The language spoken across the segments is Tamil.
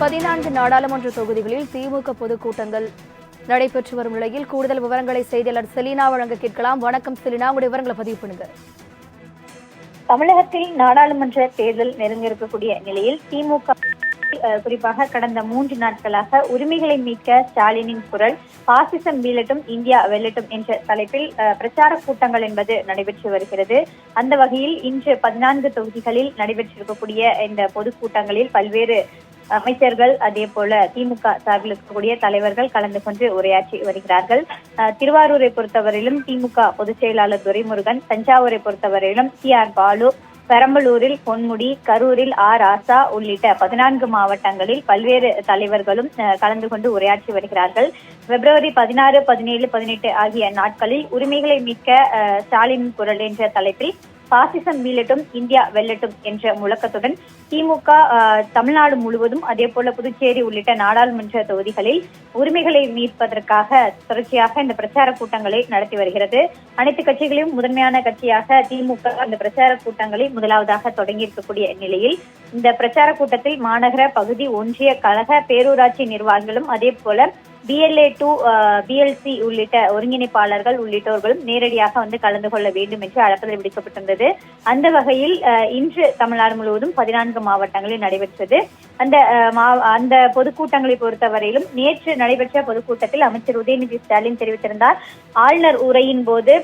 பதினான்கு நாடாளுமன்ற தொகுதிகளில் திமுக பொதுக்கூட்டங்கள் நடைபெற்று வரும் நிலையில் கூடுதல் விவரங்களை செய்தியாளர் செலினா வழங்க கேட்கலாம். வணக்கம் செலினா உங்களுடைய விவரங்களை பதிவு பண்ணுங்க. தமிழகத்தில் நாடாளுமன்ற தேர்தல் நெருங்க இருக்கக்கூடிய நிலையில் திமுக குறிப்பாக கடந்த மூன்று நாட்களாக உரிமைகளை மீட்க ஸ்டாலினின் குரல் பாசிசம் வீழட்டும் இந்தியா வெல்லட்டும் என்ற தலைப்பில் அஹ், பிரச்சார கூட்டங்கள் என்பது நடைபெற்று வருகிறது. அந்த வகையில் இன்று பதினான்கு தொகுதிகளில் நடைபெற்றிருக்கக்கூடிய இந்த பொதுக்கூட்டங்களில் பல்வேறு அமைச்சர்கள் அதே போல திமுக சார்பில் இருக்கக்கூடிய தலைவர்கள் கலந்து கொண்டு உரையாற்றி வருகிறார்கள். திருவாரூரை பொறுத்தவரையிலும் திமுக பொதுச் செயலாளர் துரைமுருகன் தஞ்சாவூரை பொறுத்தவரையிலும் சி ஆர் பாலு பெரம்பலூரில் பொன்முடி கரூரில் ஆர் ஆசா உள்ளிட்ட பதினான்கு மாவட்டங்களில் பல்வேறு தலைவர்களும் அஹ், கலந்து கொண்டு உரையாற்றி வருகிறார்கள். பிப்ரவரி பதினாறு பதினேழு பதினெட்டு ஆகிய நாட்களில் உரிமைகளை மீட்க அஹ், ஸ்டாலின் குரல் என்ற தலைப்பில் பாசிசம் மீளட்டும் இந்தியா வெல்லட்டும் என்ற முழக்கத்துடன் திமுக தமிழ்நாடு முழுவதும் அதே போல புதுச்சேரி உள்ளிட்ட நாடாளுமன்ற தொகுதிகளில் உரிமைகளை மீட்பதற்காக தொடர்ச்சியாக இந்த பிரச்சார கூட்டங்களை நடத்தி வருகிறது. அனைத்து கட்சிகளையும் முதன்மையான கட்சியாக திமுக இந்த பிரச்சார கூட்டங்களை முதலாவதாக தொடங்கி இருக்கக்கூடிய நிலையில் இந்த பிரச்சார கூட்டத்தில் மாநகர பகுதி ஒன்றிய கழக பேரூராட்சி நிர்வாகிகளும் அதே போல பிஎல்ஏ டூ பிஎல்சி உள்ளிட்ட ஒருங்கிணைப்பாளர்கள் உள்ளிட்டோர்களும் நேரடியாக வந்து கலந்து கொள்ள வேண்டும் என்று அழைப்பதில் விடுக்கப்பட்டிருந்தது. அந்த வகையில் இன்று தமிழ்நாடு முழுவதும் பதினான்கு மாவட்டங்களில் நடைபெற்றது. அந்த அந்த பொதுக்கூட்டங்களை பொறுத்தவரையிலும் நேற்று நடைபெற்ற பொதுக்கூட்டத்தில் அமைச்சர் உதயநிதி ஸ்டாலின் தெரிவித்திருந்தார். ஆளுநர் உரையின் போது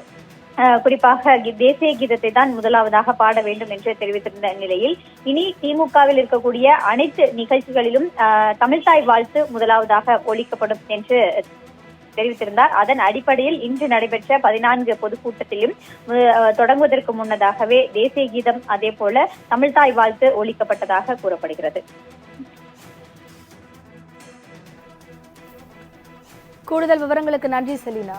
குறிப்பாக தேசிய கீதத்தை தான் முதலாவதாக பாட வேண்டும் என்று தெரிவித்திருந்த நிலையில் இனி திமுகவில் இருக்கக்கூடிய அனைத்து நிகழ்ச்சிகளிலும் தமிழ்தாய் வாழ்த்து முதலாவதாக ஒழிக்கப்படும் என்று தெரிவித்திருந்தார். அதன் அடிப்படையில் இன்று நடைபெற்ற பதினான்கு பொதுக்கூட்டத்திலும் அஹ், தொடங்குவதற்கு முன்னதாகவே தேசிய கீதம் அதே போல தமிழ்தாய் வாழ்த்து ஒழிக்கப்பட்டதாக கூறப்படுகிறது. கூடுதல் விவரங்களுக்கு நன்றி செலினா.